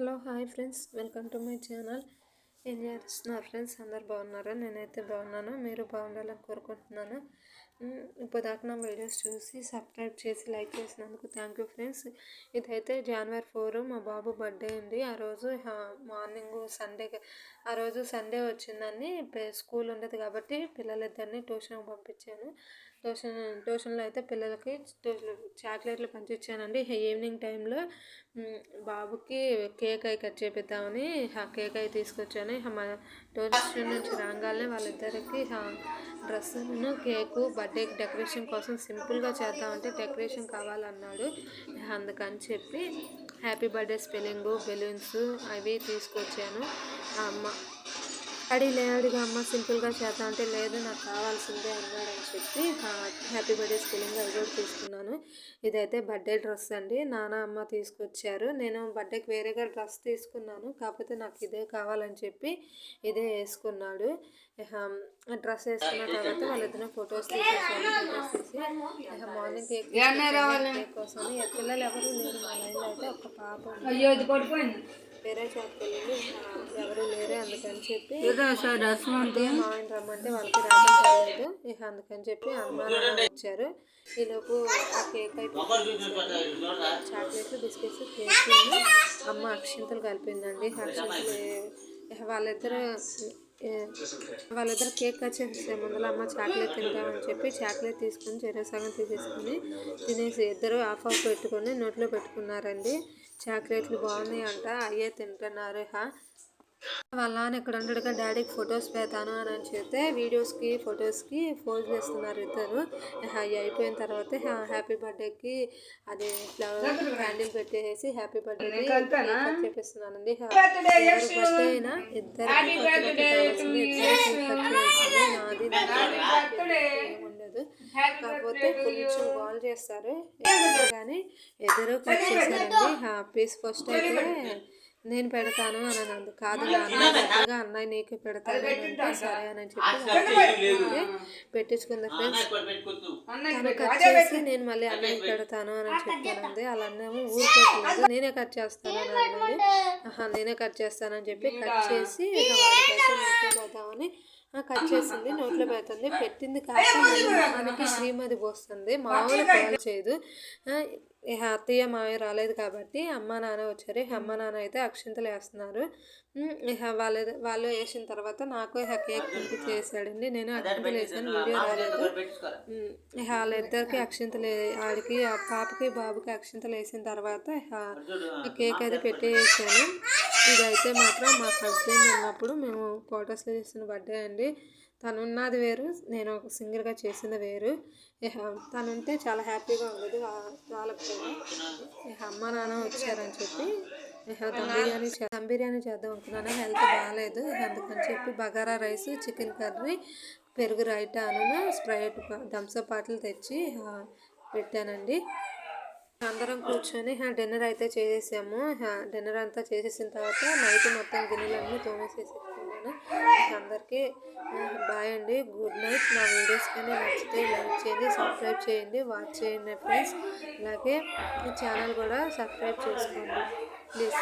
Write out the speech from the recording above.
Hello hi friends. Welcome to my channel. ఏం చేస్తున్నారు friends? అందరు బాగున్నారా? నేనైతే బాగున్నాను. మీరు బాగుండాలని కోరుకుంటున్నాను. మ్, ఇప్పటిదాకా నా వీడియోస్ చూసి సబ్స్క్రైబ్ చేసి లైక్ చేసినందుకు థ్యాంక్ యూ ఫ్రెండ్స్. ఇదైతే జనవరి ఫోర్. మా బాబు బర్త్డే ఉంది. ఆ రోజు మార్నింగ్ సండే ఆ రోజు సండే వచ్చిందని స్కూల్ ఉండదు కాబట్టి పిల్లలిద్దరిని ట్యూషన్కి పంపించాను. ట్యూషన్ ట్యూషన్లో అయితే పిల్లలకి చాక్లెట్లు పంపించానండి ఈవినింగ్ టైంలో బాబుకి కేక్ అయి కట్ చేపిద్దామని ఆ కేక్ అయి తీసుకొచ్చాను మా ట్యూషన్ నుంచి రాగానే వాళ్ళిద్దరికి డ్రెస్సును కేకు బర్త్డే డెకరేషన్ కోసం సింపుల్గా చేద్దామంటే డెకరేషన్ కావాలన్నాడు. అందుకని చెప్పి హ్యాపీ బర్త్డే స్పెల్లింగు బెలూన్స్ అవి తీసుకొచ్చాను. అమ్మ అడి లేడుగా అమ్మ సింపుల్గా చేద్దాం అంటే లేదు నాకు కావాల్సిందే అన్నాడని చెప్పి హ్యాపీ బర్త్డే స్కూలింగ్ అది కూడా తీసుకున్నాను. ఇదైతే బర్త్డే డ్రెస్ అండి. నాన్న అమ్మ తీసుకొచ్చారు. నేను బర్త్డేకి వేరేగా డ్రెస్ తీసుకున్నాను. కాకపోతే నాకు ఇదే కావాలని చెప్పి ఇదే వేసుకున్నాడు. డ్రెస్ వేసుకున్న తర్వాత వాళ్ళిద్దరు ఫొటోస్ తీసేసాను మార్నింగ్ కేక్ కేక్ కోసం పిల్లలు ఎవరు లేరు మా లైన్లో అయితే ఒక పాప అయ్యో ఇది పడిపోయింది. వేరే షాప్కి వెళ్ళి ఎవరు లేరే అందుకని చెప్పి అంటే? మామయ్య రమ్మంటే వాళ్ళకి రావడం కాలేదు ఇక అందుకని చెప్పి అమ్మ నాన్న వచ్చారు. ఈలోపు ఆ కేక్ అయిపోయింది చాక్లెట్లు బిస్కెట్స్ కేక్ అమ్మ అక్షింతలు కలిపిందండి. అక్షింతలు వాళ్ళిద్దరు వాళ్ళిద్దరు కేక్ కట్ చేసే ముందర అమ్మ చాక్లెట్ తింటామని చెప్పి చాక్లెట్ తీసుకుని చెరవ సగం తీసేసుకుని తినేసి ఇద్దరు ఆఫ్ ఆఫ్ పెట్టుకొని నోట్లో పెట్టుకున్నారండి. చాక్లెట్లు బాగున్నాయి అంట అయ్యే తింటున్నారు హా. వాళ్ళ నాన్న ఇక్కడ ఉండడుగా డాడీకి ఫొటోస్ పెడతాను అని అని చెప్తే వీడియోస్కి ఫొటోస్కి ఫోజ్ చేస్తున్నారు ఇద్దరు. అయిపోయిన తర్వాత హ్యాపీ బర్త్డేకి అది ఫ్లవర్ క్యాండిల్ పెట్టేసి హ్యాపీ బర్త్డేకి చెప్పిస్తున్నానండి బర్త్డే అయినా ఇద్దరు నాది ఉండదు. కాకపోతే కొంచెం కాల్ చేస్తారు. కానీ ఎదురు కట్ చేశారండి పీస్ ఫస్ట్ అయితే నేను పెడతాను అని అన్నది. కాదు నా అన్నయ్య పెద్దగా అన్నయ్య నీకు పెడతాను అని అంటే సరే అని చెప్పి పెట్టించుకుంది ఫ్రెండ్స్ తను కట్ చేసి నేను మళ్ళీ అన్నయ్యకి పెడతాను అని చెప్పానంది అలా అన్నేమో ఊరికెట్టలేదు నేనే కట్ చేస్తాను అని అన్నది నేనే కట్ చేస్తానని చెప్పి కట్ చేసి పెడతామని కట్ చేసింది నోట్లో పెడుతుంది. పెట్టింది కాక మనకి శ్రీమతి పోస్తుంది మామూలు కాల్ చేయదు అత్తయ్య మావయ్య రాలేదు కాబట్టి అమ్మ నాన్న వచ్చారు. అమ్మ నాన్న అయితే అక్షింతలు వేస్తున్నారు. వాళ్ళు వాళ్ళు వేసిన తర్వాత నాకు ఇక కేక్ తింపి చేసాడండి నేను అక్షింతలు వేసాను. వీడియో రాలేదు. వాళ్ళిద్దరికి అక్షింతలు ఆడికి ఆ పాపకి బాబుకి అక్షింతలు వేసిన తర్వాత కేక్ అయితే పెట్టేసాను. ఇదైతే మాత్రం మా హస్బెండ్ ఉన్నప్పుడు మేము ఫొటోస్లో చేసిన బర్త్డే అండి. తను ఉన్నది వేరు నేను ఒక సింగిల్గా చేసింది వేరు. ఇక తను ఉంటే చాలా హ్యాపీగా ఉండదు వాళ్ళకి కూడా. అమ్మ నాన్న వచ్చారని చెప్పి దమ్ బిర్యానీ దమ్ బిర్యానీ చేద్దాం అనుకున్నాను. హెల్త్ బాగాలేదు. అందుకని చెప్పి బగారా రైస్ చికెన్ కర్రీ పెరుగు రైటాను స్ప్రైట్ థమ్స్అప్ బాటిల్ తెచ్చి పెట్టానండి. అందరం కూర్చొని డిన్నర్ అయితే చేసేసాము. డిన్నర్ అంతా చేసేసిన తర్వాత నైట్ మొత్తం గిన్నెలన్నీ తోమేసేసుకున్నాను అందరికీ బాయ్ అండి. Good night. నా వీడియోస్ కానీ నచ్చితే లైక్ చేయండి సబ్స్క్రైబ్ చేయండి వాచ్ చేయండి ఫ్రెండ్స్. అలాగే ఈ ఛానల్ కూడా సబ్స్క్రైబ్ చేసుకోండి. ప్లీజ్.